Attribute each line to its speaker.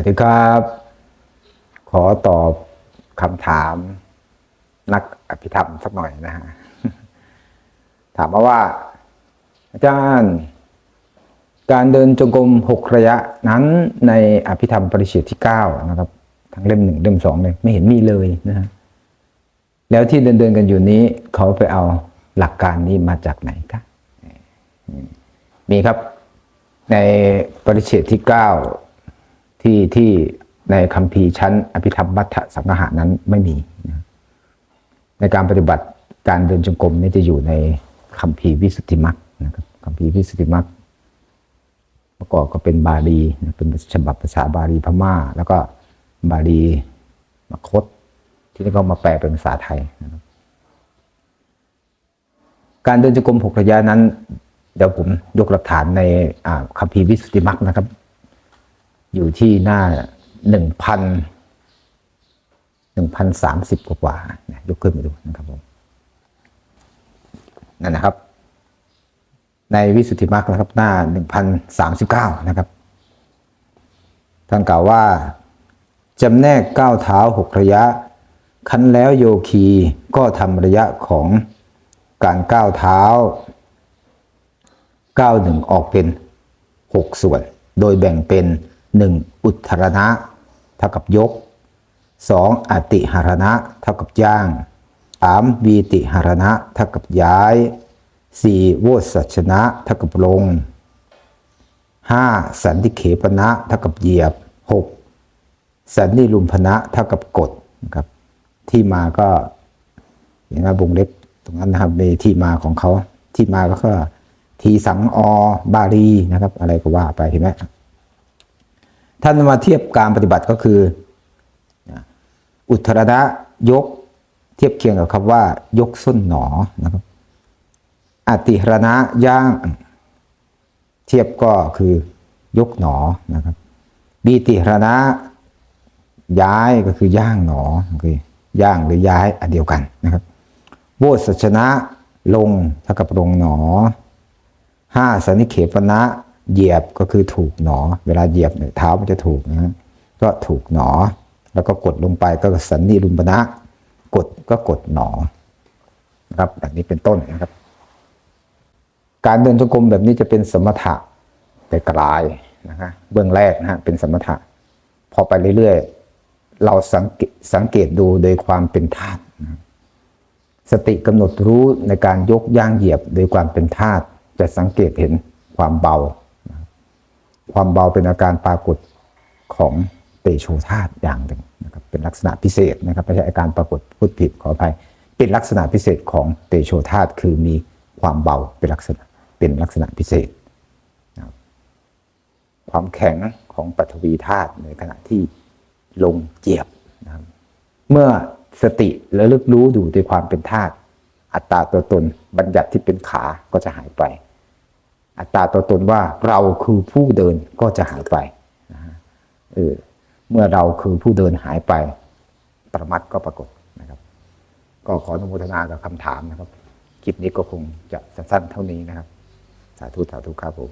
Speaker 1: วัสดีครับ ขอตอบคำถาม นักอภิธรรมสักหน่อยนะฮะ ถามมาว่า อาจารย์ การเดินจงกรมหกระยะนั้นในอภิธรรมปริเฉดที่เก้านะครับ ทั้งเล่มหนึ่งเล่มสองเลยไม่เห็นมีเลยนะฮะแล้วที่เดินเดินกันอยู่นี้ เขาไปเอาหลักการนี้มาจากไหนครับมีครับ ในปริเฉดที่เก้า ที่ที่ในคัมภีร์ชั้นอภิธรรมมัทสังหานั้นไม่มีนะในการปฏิบัติการเดินจงกรมนี่จะอยู่ในคัมภีร์วิสุทธิมรรคนะครับคัมภีร์วิสุทธิมรรคประกอบก็เป็นบาลีเป็นฉบับภาษาบาลีพม่า แล้วก็บาลีมคต ที่นี่ก็มาแปลเป็นภาษาไทยนะครับการเดินจงกรมหกระยะนั้น เดี๋ยวผมยกหลักฐานในคัมภีร์วิสุทธิมรรคนะครับ อยู่ที่หน้าหนึ่งพันหนึ่งพันสามสิบกว่าๆนะยกขึ้นมาดูนะครับผมนั่นนะครับ ในวิสุทธิมรรคนะครับหน้าหนึ่งพันสามสิบเก้านะครับ ท่านกล่าวว่าจำแนกก้าวเท้าหกระยะ คันแล้วโยคีก็ทำระยะของการก้าวเท้าก้าวหนึ่งออกเป็นหกส่วน โดยแบ่งเป็น หนึ่งอุทธรณะ เท่ากับยกสองอติหารณะ เท่ากับย่างสามวีติหารณะ เท่ากับย้ายสี่โวสัชนะ เท่ากับลงห้าสันติเขปนะเท่ากับเหยียบหกสันนิลุมพนะ เท่ากับกดนะครับ ที่มาก็อย่างนั้นวงเล็บตรงนั้นนะครับมีที่มาของเขา ที่มาก็คือทีสังอบาลีนะครับ อะไรก็ว่าไปเห็นไหม ท่านมาเทียบการปฏิบัติก็คืออุทธรณะยกเทียบเคียงกับคำว่า ยกส้นหนอนะครับอติหรณะย่าง เทียบก็คือยกหนอนะครับบีติหรณะย้ายก็คือย่างหนอคือย่างหรือย้ายอันเดียวกันนะครับโวสัชนะลงเท่ากับลงหนอห้าสันนิเขปนะ เหยียบก็คือถูกหนอ เวลาเหยียบเนี่ยเท้ามันจะถูกนะก็ถูกหนอ แล้วก็กดลงไปก็สันนิลุมปนะกดก็กดหนอนะครับแบบนี้เป็นต้นนะครับ การเดินจงกรมแบบนี้จะเป็นสมถะแต่กลายนะคะเบื้องแรกนะฮะเป็นสมถะ พอไปเรื่อยๆ เราสังเกตสังเกตดูโดยความเป็นธาตุสติกำหนดรู้ในการยกย่างเหยียบโดยความเป็นธาตุจะสังเกตเห็นความเบา ความเบาเป็นอาการปรากฏของเตโชธาตุอย่างหนึ่งนะครับเป็นลักษณะพิเศษนะครับไม่ใช่อาการปรากฏพูดผิดขออภัย เป็นลักษณะพิเศษของเตโชธาตุคือมีความเบาเป็นลักษณะเป็นลักษณะพิเศษ ความแข็งของปฐวีธาตุในขณะที่ลงเจียบนะครับเมื่อสติระลึกรู้ดูด้วยความเป็นธาตุอัตตาตัวตนบัญญัติที่เป็นขาก็จะหายไป อัตตาตัวตนว่าเราคือผู้เดินก็จะหายไปนะเออเมื่อเราคือผู้เดินหายไป ประมัดก็ปรากฏนะครับ ก็ขออนุโมทนากับคำถามนะครับ คลิปนี้ก็คงจะสั้นๆเท่านี้นะครับ สาธุสาธุครับผม